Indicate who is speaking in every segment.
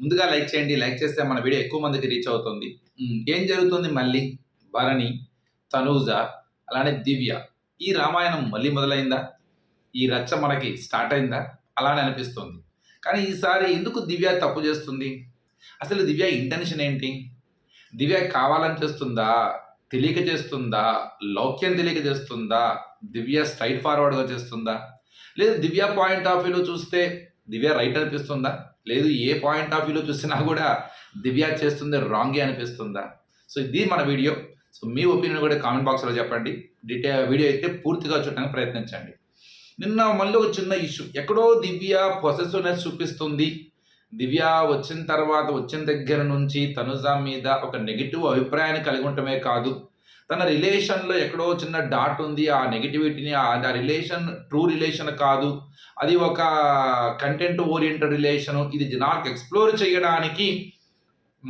Speaker 1: ముందుగా లైక్ చేయండి లైక్ చేస్తే మన వీడియో ఎక్కువ మందికి రీచ్ అవుతుంది ఏం జరుగుతుంది మళ్ళీ భరణి తనూజ అలానే దివ్య ఈ రామాయణం మళ్ళీ మొదలైందా ఈ రచ్చ మనకి స్టార్ట్ అయిందా అలానే అనిపిస్తుంది కానీ ఈసారి ఎందుకు దివ్య తప్పు చేస్తుంది అసలు దివ్య ఇంటెన్షన్ ఏంటి దివ్య కావాలని చేస్తుందా తెలియక చేస్తుందా లౌక్యం తెలియక చేస్తుందా దివ్య స్ట్రైట్ ఫార్వర్డ్గా చేస్తుందా లేదు దివ్య పాయింట్ ఆఫ్ వ్యూలో చూస్తే దివ్య రైట్ అనిపిస్తుందా లేదు ఏ పాయింట్ ఆఫ్ వ్యూలో చూసినా కూడా దివ్య చేస్తుంది రాంగే అనిపిస్తుందా సో ఇది మన వీడియో సో మీ ఒపీనియన్ కూడా కామెంట్ బాక్స్లో చెప్పండి డీటెయిల్ వీడియో అయితే పూర్తిగా చూడడానికి ప్రయత్నించండి నిన్న మళ్ళీ ఒక చిన్న ఇష్యూ ఎక్కడో దివ్య పొసెసివ్నెస్ చూపిస్తుంది దివ్య వచ్చిన తర్వాత వచ్చిన దగ్గర నుంచి తనుజ మీద ఒక నెగిటివ్ అభిప్రాయాన్ని కలిగి ఉండటమే కాదు తన రిలేషన్లో ఎక్కడో చిన్న డాట్ ఉంది ఆ నెగిటివిటీని ఆ రిలేషన్ ట్రూ రిలేషన్ కాదు అది ఒక కంటెంట్ ఓరియంటెడ్ రిలేషన్ ఇది జనాలకు ఎక్స్ప్లోర్ చేయడానికి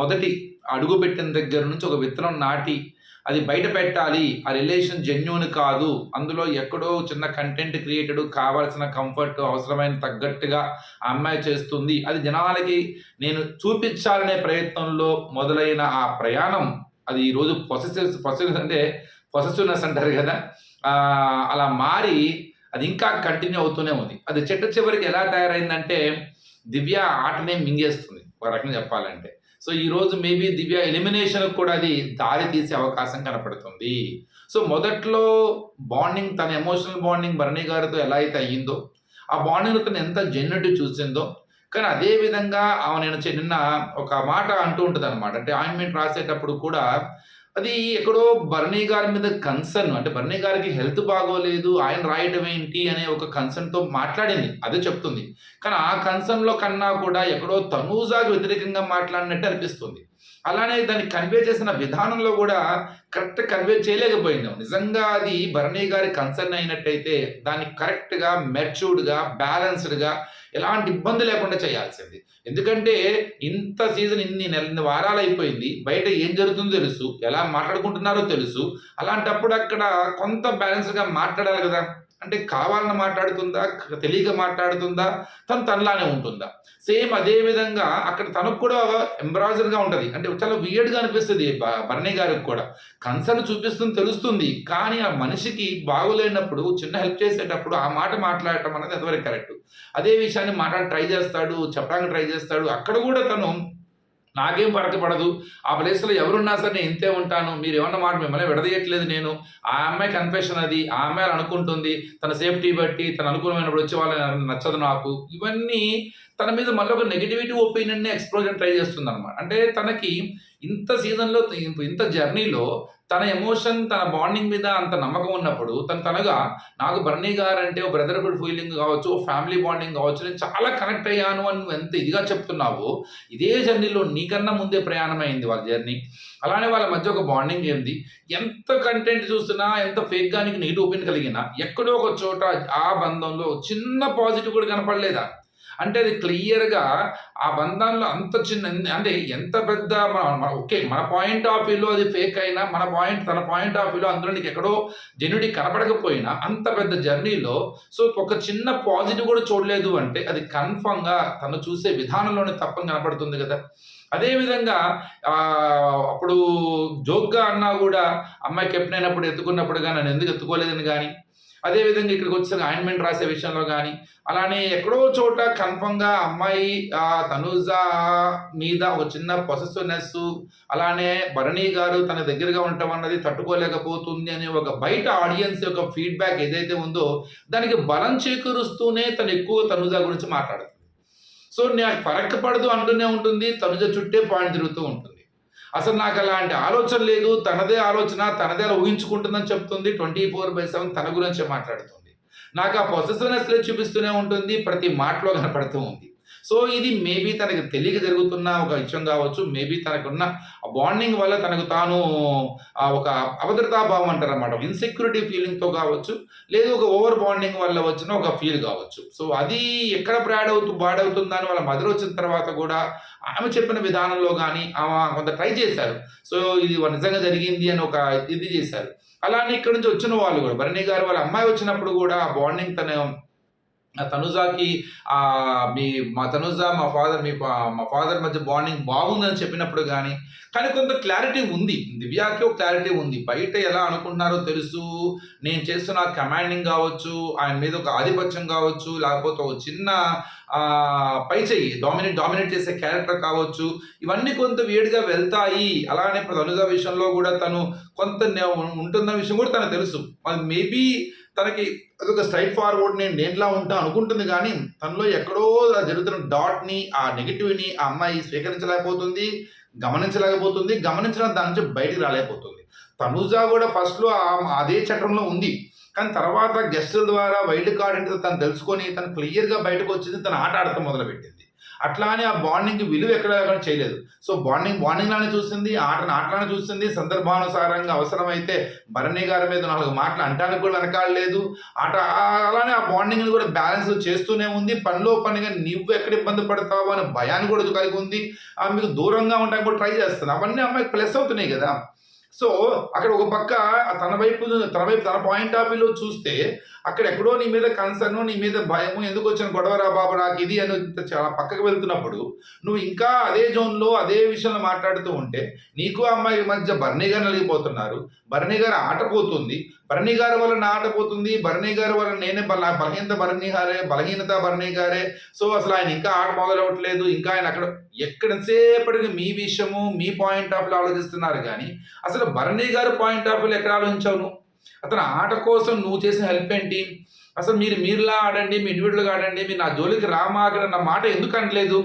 Speaker 1: మొదటి అడుగు పెట్టిన దగ్గర నుంచి ఒక విత్తనం నాటి అది బయట పెట్టాలి ఆ రిలేషన్ జెన్యున్ కాదు అందులో ఎక్కడో చిన్న కంటెంట్ క్రియేటెడ్ కావాల్సిన కంఫర్ట్ అవసరమైన తగ్గట్టుగా అమ్మాయి చేస్తుంది అది జనాలకి నేను చూపించాలనే ప్రయత్నంలో మొదలైన ఆ ప్రయాణం అది ఈరోజు పొసెసివ్ పొసెసివ్ అంటే పొసెసివ్నెస్ అంటారు కదా అలా మారి అది ఇంకా కంటిన్యూ అవుతూనే ఉంది అది చెట్టు చివరికి ఎలా తయారైందంటే దివ్య ఆటనే మింగేస్తుంది ఒక రకంగా చెప్పాలంటే సో ఈరోజు మేబీ దివ్య ఎలిమినేషన్కి కూడా అది దారి తీసే అవకాశం కనపడుతుంది సో మొదట్లో బాండింగ్ తన ఎమోషనల్ బాండింగ్ భరణి గారితో ఎలా అయితే అయ్యిందో ఆ బాండింగ్ తను ఎంత జెన్యున్ చూసిందో కానీ అదేవిధంగా ఆమె నేను నిన్న ఒక మాట అంటూ ఉంటుంది అనమాట అంటే ఆయింట్మెంట్ రాసేటప్పుడు కూడా అది ఎక్కడో భరణి గారి మీద కన్సర్న్ అంటే భరణి గారికి హెల్త్ బాగోలేదు ఆయన రాయడం ఏంటి అనే ఒక కన్సర్న్తో మాట్లాడింది అదే చెప్తుంది కానీ ఆ కన్సర్న్లో కన్నా కూడా ఎక్కడో తనూజాకి వ్యతిరేకంగా మాట్లాడినట్టు అనిపిస్తుంది అలానే దాన్ని కన్వే చేసిన విధానంలో కూడా కరెక్ట్ కన్వే చేయలేకపోయింది నిజంగా అది భరణి గారి కన్సర్న్ అయినట్టయితే దాన్ని కరెక్ట్గా మెచ్యూర్డ్గా బ్యాలెన్స్డ్గా ఎలాంటి ఇబ్బంది లేకుండా చేయాల్సింది ఎందుకంటే ఇంత సీజన్ ఇన్ని నెల వారాలు అయిపోయింది బయట ఏం జరుగుతుందో తెలుసు ఎలా మాట్లాడుకుంటున్నారో తెలుసు అలాంటప్పుడు అక్కడ కొంత బ్యాలెన్స్గా మాట్లాడాలి కదా అంటే కావాలని మాట్లాడుతుందా తెలియక మాట్లాడుతుందా తను తనలానే ఉంటుందా సేమ్ అదే విధంగా అక్కడ తనకు కూడా ఎంబ్రాయిడరీగా ఉంటుంది అంటే చాలా వియర్డ్గా అనిపిస్తుంది బర్ణి గారికి కూడా కన్సర్న్ చూపిస్తుంది తెలుస్తుంది కానీ ఆ మనిషికి బాగోలేనప్పుడు చిన్న హెల్ప్ చేసేటప్పుడు ఆ మాట మాట్లాడటం అనేది ఎంతవరకు కరెక్ట్ అదే విషయాన్ని మాట్లాడి ట్రై చేస్తాడు చెప్పడానికి ట్రై చేస్తాడు అక్కడ కూడా తను నాకేం పడదు ఆ ప్లేస్లో ఎవరున్నా సరే నేను ఇంతే ఉంటాను మీరు ఏమన్నా మాట మిమ్మల్ని విడదీయట్లేదు నేను ఆ అమ్మాయి కన్ఫెషన్ అది ఆ అమ్మాయి అనుకుంటుంది తన సేఫ్టీ బట్టి తన అనుకూలమైనప్పుడు వచ్చే వాళ్ళని నచ్చదు నాకు ఇవన్నీ తన మీద మళ్ళీ ఒక నెగిటివిటీ ఒపీనియన్ని ఎక్స్ప్లోజన్ ట్రై చేస్తుంది అనమాట అంటే తనకి ఇంత సీజన్లో ఇంత జర్నీలో తన ఎమోషన్ తన బాండింగ్ మీద అంత నమ్మకం ఉన్నప్పుడు తను తనగా నాకు బర్నీ గారు అంటే బ్రదర్హుడ్ ఫీలింగ్ కావచ్చు ఫ్యామిలీ బాండింగ్ కావచ్చు నేను చాలా కనెక్ట్ అయ్యాను అని నువ్వు ఎంత ఇదిగా చెప్తున్నావు ఇదే జర్నీలో నీకన్నా ముందే ప్రయాణం అయింది వాళ్ళ జర్నీ అలానే వాళ్ళ మధ్య ఒక బాండింగ్ ఏంది ఎంత కంటెంట్ చూసినా ఎంత ఫేక్గా నీకు నెగిటివ్ ఒపీనియన్ కలిగినా ఎక్కడో ఒక చోట ఆ బంధంలో చిన్న పాజిటివ్ కూడా కనపడలేదా అంటే అది క్లియర్గా ఆ బంధాల్లో అంత చిన్న అంటే ఎంత పెద్ద మన ఓకే మన పాయింట్ ఆఫ్ వ్యూలో అది ఫేక్ అయినా మన పాయింట్ తన పాయింట్ ఆఫ్ వ్యూలో అందులో నీకు ఎక్కడో జెన్యుడి కనపడకపోయినా అంత పెద్ద జర్నీలో సో ఒక చిన్న పాజిటివ్ కూడా చూడలేదు అంటే అది కన్ఫర్మ్గా తను చూసే విధానంలోనే తప్పం కనపడుతుంది కదా అదేవిధంగా అప్పుడు జోక్గా అన్నా కూడా అమ్మాయి కెప్టెన్ అయినప్పుడు ఎత్తుకున్నప్పుడు కానీ నన్ను ఎందుకు ఎత్తుకోలేదని కానీ అదేవిధంగా ఇక్కడికి వచ్చిన ఆయింట్మెంట్ రాసే విషయంలో కానీ అలానే ఎక్కడో చోట కన్ఫర్మ్గా అమ్మాయి తనుజ మీద ఒక చిన్న పొసెసివ్నెస్ అలానే భరణి గారు తన దగ్గరగా ఉండటం అన్నది తట్టుకోలేకపోతుంది అనే ఒక బయట ఆడియన్స్ యొక్క ఫీడ్బ్యాక్ ఏదైతే ఉందో దానికి బలం చేకూరుస్తూనే తను ఎక్కువ తనుజ గురించి మాట్లాడుతుంది సో నాకు పడదు అంటూనే ఉంటుంది తనుజ చుట్టే పాయింట్ తిరుగుతూ ఉంటుంది అసలు నాకు అలాంటి ఆలోచన లేదు తనదే ఆలోచన తనదే అలా ఊహించుకుంటుందని చెప్తుంది ట్వంటీ ఫోర్ బై సెవెన్ తన గురించే మాట్లాడుతుంది నాకు ఆ పొసెసివ్నెస్ చూపిస్తూనే ఉంటుంది ప్రతి మాటలో కనపడుతూ ఉంది సో ఇది మేబీ తనకి తెలియక జరుగుతున్న ఒక విషయం కావచ్చు మేబీ తనకున్న బాండింగ్ వల్ల తనకు తాను ఒక అభద్రతాభావం అంటారు అనమాట ఇన్సెక్యూరిటీ ఫీలింగ్తో కావచ్చు లేదు ఒక ఓవర్ బాండింగ్ వల్ల వచ్చిన ఒక ఫీల్ కావచ్చు సో అది ఎక్కడ బ్రాడ్ అవుతూ బాడ్ అవుతుందని వాళ్ళ మదర్ వచ్చిన తర్వాత కూడా ఆమె చెప్పిన విధానంలో కానీ ఆమె కొంత ట్రై చేశారు సో ఇది నిజంగా జరిగింది అని ఒక ఇది చేశారు అలానే ఇక్కడ నుంచి వచ్చిన వాళ్ళు కూడా భరణి గారు వాళ్ళ అమ్మాయి వచ్చినప్పుడు కూడా బాండింగ్ తన తనుజాకి మీ మా తనుజ మా ఫాదర్ మీ మా ఫాదర్ మధ్య బాండింగ్ బాగుందని చెప్పినప్పుడు కానీ కానీ కొంత క్లారిటీ ఉంది దివ్యాకి ఒక క్లారిటీ ఉంది బయట ఎలా అనుకుంటున్నారో తెలుసు నేను చేస్తున్న కమాండింగ్ కావచ్చు ఆయన మీద ఒక ఆధిపత్యం కావచ్చు లేకపోతే ఒక చిన్న పై చెయ్యి డామినేట్ డామినేట్ చేసే క్యారెక్టర్ కావచ్చు ఇవన్నీ కొంత వేడిగా వెళ్తాయి అలానే తనుజ విషయంలో కూడా తను కొంత ఉంటున్న విషయం కూడా తను తెలుసు మేబీ తనకి అదొక స్ట్రైట్ ఫార్వర్డ్ నేను నేనులా ఉంటా అనుకుంటుంది కానీ తనలో ఎక్కడో జరుగుతున్న డాట్ని ఆ నెగిటివ్ని ఆ అమ్మాయి స్వీకరించలేకపోతుంది గమనించలేకపోతుంది గమనించిన దాని నుంచి బయటికి రాలేకపోతుంది తనుజా కూడా ఫస్ట్లో అదే చట్టంలో ఉంది కానీ తర్వాత గెస్టుల ద్వారా వైల్డ్ కార్డ్ అంటే తను తెలుసుకొని తను క్లియర్గా బయటకు వచ్చింది తను ఆట ఆడటం మొదలుపెట్టింది అట్లానే ఆ బాండింగ్కి విలువ ఎక్కడ చేయలేదు సో బాండింగ్ లానే చూసింది ఆటను ఆటలానే చూసింది సందర్భానుసారంగా అవసరమైతే భరణి గారి మీద నాలుగు మాటలు అంటానికి కూడా వెనకాడలేదు ఆట అలానే ఆ బాండింగ్ని కూడా బ్యాలెన్స్ చేస్తూనే ఉంది పనిలో పనిగా నువ్వు ఎక్కడ ఇబ్బంది పడతావు అనే భయాన్ని కూడా కలిగి ఉంది మీకు దూరంగా ఉంటానికి కూడా ట్రై చేస్తుంది అవన్నీ అమ్మాయికి ప్లస్ అవుతున్నాయి కదా సో అక్కడ ఒక పక్క తన వైపు తన వైపు తన పాయింట్ ఆఫ్ వ్యూలో చూస్తే అక్కడ ఎక్కడో నీ మీద కన్సర్న్ నీ మీద భయము ఎందుకు వచ్చిన గొడవరా బాబు నాకు ఇది అని చాలా పక్కకు వెళ్తున్నప్పుడు నువ్వు ఇంకా అదే జోన్లో అదే విషయంలో మాట్లాడుతూ ఉంటే నీకు అమ్మాయి మధ్య బర్ణి గారు నలిగిపోతున్నారు బర్ణి ఆటపోతుంది భరణి గారి వల్ల నా ఆట భరణి గారి వల్ల నేనే బల బలహీనత భరణి గారే బలహీనత భరణి గారే సో అసలు ఆయన ఇంకా ఆట మొదలవట్లేదు ఇంకా ఆయన అక్కడ సేపటికి మీ విషయము మీ పాయింట్ ఆఫ్ వ్యూ ఆలోచిస్తున్నారు కానీ అసలు భరణి గారు పాయింట్ ఆఫ్ వ్యూ ఎక్కడ ఆలోచించావు అతను ఆట కోసం నువ్వు చేసిన హెల్ప్ ఏంటి అసలు మీరు మీరులా ఆడండి మీ ఇండివిజువల్గా ఆడండి మీరు నా జోలికి రామాకడ నా మాట ఎందుకు అనలేదు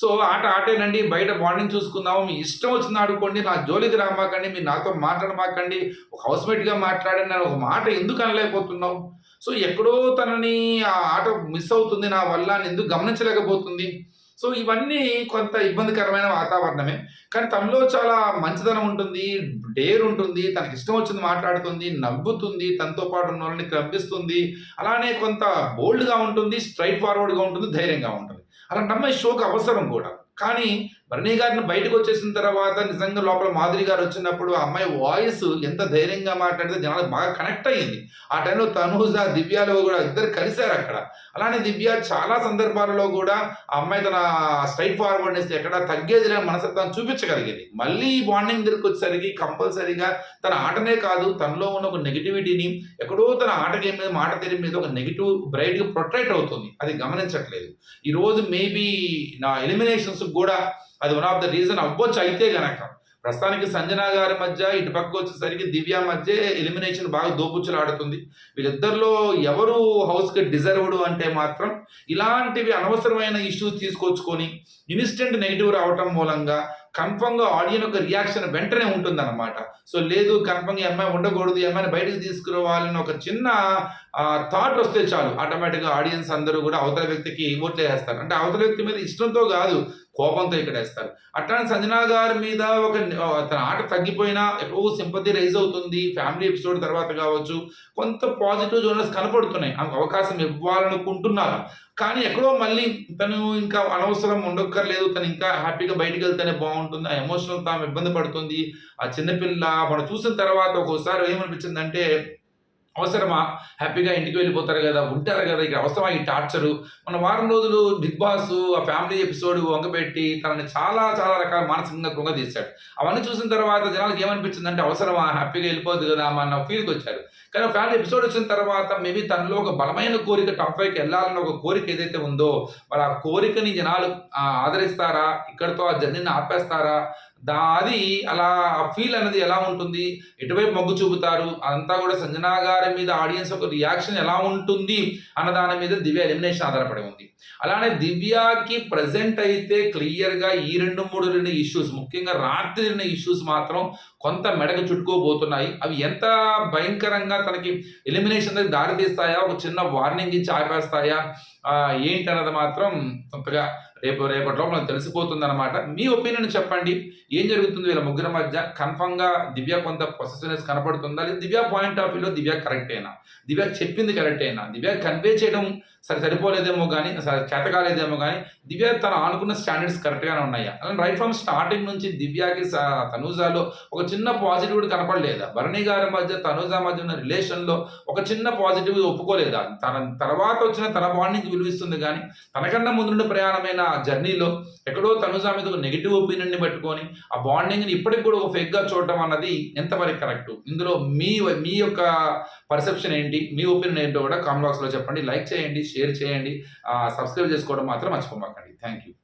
Speaker 1: సో ఆట ఆటేనండి బయట బాండింగ్ చూసుకుందాము మీ ఇష్టం వచ్చింది ఆడుకోండి నా జోలికి రామాకండి మీరు నాతో మాట్లాడమాకండి ఒక హౌస్మేట్గా మాట్లాడండి నేను ఒక మాట ఎందుకు అనలేకపోతున్నావు సో ఎక్కడో తనని ఆ ఆట మిస్ అవుతుంది నా వల్ల అని ఎందుకు గమనించలేకపోతుంది సో ఇవన్నీ కొంత ఇబ్బందికరమైన వాతావరణమే కానీ తనలో చాలా మంచిదనం ఉంటుంది డేర్ ఉంటుంది తనకి ఇష్టం వచ్చింది మాట్లాడుతుంది నవ్వుతుంది తనతో పాటు ఉన్న వాళ్ళని కంపిస్తుంది అలానే కొంత బోల్డ్గా ఉంటుంది స్ట్రైట్ ఫార్వర్డ్గా ఉంటుంది ధైర్యంగా ఉంటుంది అలా అమ్మాయి షోకు అవసరం కూడా కానీ భరణి గారిని బయటకు వచ్చేసిన తర్వాత నిజంగా లోపల మాధురి గారు వచ్చినప్పుడు ఆ అమ్మాయి వాయిస్ ఎంత ధైర్యంగా మాట్లాడితే జనాలకు బాగా కనెక్ట్ అయ్యింది ఆ టైంలో తనూజ దివ్యాలు కూడా ఇద్దరు కలిశారు అక్కడ అలానే దివ్య చాలా సందర్భాలలో కూడా ఆ అమ్మాయి తన స్ట్రైట్ ఫార్వర్డ్ ఫార్వర్డ్నెస్ ఎక్కడ తగ్గేది లేని మనసత్వం చూపించగలిగింది మళ్ళీ ఈ బాండింగ్ దగ్గరికి వచ్చేసరికి కంపల్సరీగా తన ఆటనే కాదు తనలో ఉన్న ఒక నెగిటివిటీని ఎక్కడో తన ఆట గేమ్ మీద మాట తెలియ మీద ఒక నెగిటివ్ బ్రైట్గా ప్రొటెక్ట్ అవుతుంది అది గమనించట్లేదు ఈరోజు మేబీ నా ఎలిమినేషన్స్ కూడా అది వన్ ఆఫ్ ద రీజన్ అవ్వచ్చు అయితే గనక ప్రస్తుతానికి సంజన గారి మధ్య ఇటు పక్క వచ్చేసరికి దివ్య మధ్య ఎలిమినేషన్ బాగా దోపుచ్చులాడుతుంది వీళ్ళిద్దరిలో ఎవరు హౌస్కి డిజర్వ్డ్ అంటే మాత్రం ఇలాంటివి అనవసరమైన ఇష్యూస్ తీసుకొచ్చుకొని ఇన్స్టెంట్ నెగిటివ్ రావటం మూలంగా కన్ఫర్మ్గా ఆడియన్ ఒక రియాక్షన్ వెంటనే ఉంటుంది అనమాట సో లేదు కన్ఫర్మ్గా అమ్మాయి ఉండకూడదు అమ్మాయిని బయటకు తీసుకురావాలని ఒక చిన్న థాట్ వస్తే చాలు ఆటోమేటిక్గా ఆడియన్స్ అందరూ కూడా అవతల వ్యక్తికి వేస్తారు అంటే అవతల వ్యక్తి మీద ఇష్టంతో కాదు కోపంతో ఇక్కడ వేస్తారు అట్లానే సంజనా గారి మీద ఒక తన ఆట తగ్గిపోయినా ఎక్కువ సింపతి రైజ్ అవుతుంది ఫ్యామిలీ ఎపిసోడ్ తర్వాత కావచ్చు కొంత పాజిటివ్ జోనర్స్ కనపడుతున్నాయి అవకాశం ఇవ్వాలనుకుంటున్నారు కానీ ఎక్కడో మళ్ళీ తను ఇంకా అనవసరం ఉండక్కర్లేదు తను ఇంకా హ్యాపీగా బయటకు వెళ్తేనే బాగుంటుంది ఆ ఎమోషనల్ తాము ఇబ్బంది పడుతుంది ఆ చిన్నపిల్ల మనం చూసిన తర్వాత ఒక్కోసారి ఏమనిపించిందంటే అవసరమా హ్యాపీగా ఇంటికి వెళ్ళిపోతారు కదా ఉంటారు కదా ఇక్కడ అవసరమా ఈ టార్చరు మన వారం రోజులు బిగ్ బాస్ ఆ ఫ్యామిలీ ఎపిసోడ్ వంగపెట్టి తనని చాలా చాలా రకాల మానసికంగా తీశాడు అవన్నీ చూసిన తర్వాత జనాలకు అంటే అవసరమా హ్యాపీగా వెళ్ళిపోద్ది కదా అన్న ఫీల్కి వచ్చారు కానీ ఫ్యామిలీ ఎపిసోడ్ వచ్చిన తర్వాత మేబీ తనలో ఒక బలమైన కోరిక టాప్ ఫైవ్కి వెళ్ళాలన్న ఒక కోరిక ఏదైతే ఉందో మరి ఆ కోరికని జనాలు ఆదరిస్తారా ఇక్కడతో ఆ జర్నీని ఆపేస్తారా దా అది అలా ఆ ఫీల్ అనేది ఎలా ఉంటుంది ఎటువైపు మొగ్గు చూపుతారు అదంతా కూడా సంజనా గారి మీద ఆడియన్స్ ఒక రియాక్షన్ ఎలా ఉంటుంది అన్న దాని మీద దివ్య ఎలిమినేషన్ ఆధారపడి ఉంది అలానే దివ్యాకి ప్రజెంట్ అయితే క్లియర్గా ఈ రెండు మూడు రెండు ఇష్యూస్ ముఖ్యంగా రాత్రి రెండు ఇష్యూస్ మాత్రం కొంత మెడకు చుట్టుకోబోతున్నాయి అవి ఎంత భయంకరంగా తనకి ఎలిమినేషన్ దారితీస్తాయా ఒక చిన్న వార్నింగ్ ఇచ్చి ఆపేస్తాయా ఏంటన్నది మాత్రం కొంతగా రేపు రేపటి లోపల తెలిసిపోతుంది అనమాట మీ ఒపీనియన్ చెప్పండి ఏం జరుగుతుంది వీళ్ళ ముగ్గురు మధ్య కన్ఫర్మ్గా దివ్య కొంత పొసెసివ్నెస్ కనపడుతుందా లేదా దివ్య పాయింట్ ఆఫ్ వ్యూలో దివ్య కరెక్టేనా దివ్య చెప్పింది కరెక్టేనా దివ్య కన్వే చేయడం సరి సరిపోలేదేమో కానీ చేత కాలేదేమో కానీ దివ్య తను అనుకున్న స్టాండర్డ్స్ కరెక్ట్గానే ఉన్నాయా అలా రైట్ ఫ్రమ్ స్టార్టింగ్ నుంచి దివ్యాకి తనూజాలో ఒక చిన్న పాజిటివ్ కనపడలేదా భరణి గారి మధ్య తనూజా మధ్య ఉన్న రిలేషన్లో ఒక చిన్న పాజిటివ్ ఒప్పుకోలేదా తన తర్వాత వచ్చిన తన బాండింగ్ విలువిస్తుంది కానీ తనకన్నా ముందు ప్రయాణమైన జర్నీలో ఎక్కడో తనుజ మీద ఒక నెగిటివ్ ఒపీనియన్ని పట్టుకొని ఆ బాండింగ్ని ఇప్పటికి కూడా ఒక ఫేక్గా చూడటం అన్నది ఎంతవరకు కరెక్ట్ ఇందులో మీ మీ యొక్క పర్సెప్షన్ ఏంటి మీ ఒపీనియన్ ఏంటో కూడా కామెంట్ బాక్స్లో చెప్పండి లైక్ చేయండి షేర్ చేయండి సబ్స్క్రైబ్ చేసుకోవడం మాత్రం మర్చిపోమాకండి థ్యాంక్ యూ